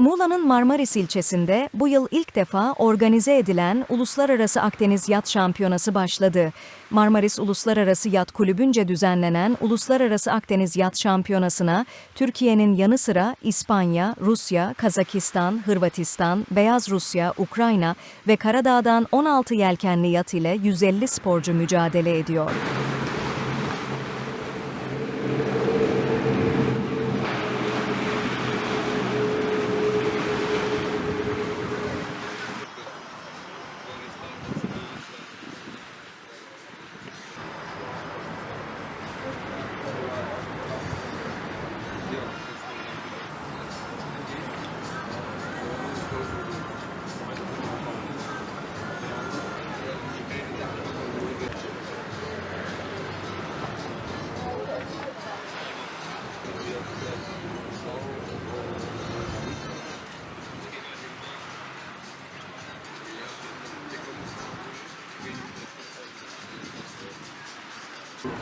Muğla'nın Marmaris ilçesinde bu yıl ilk defa organize edilen Uluslararası Akdeniz Yat Şampiyonası başladı. Marmaris Uluslararası Yat Kulübü'nce düzenlenen Uluslararası Akdeniz Yat Şampiyonası'na Türkiye'nin yanı sıra İspanya, Rusya, Kazakistan, Hırvatistan, Beyaz Rusya, Ukrayna ve Karadağ'dan 16 yelkenli yat ile 150 sporcu mücadele ediyor. That's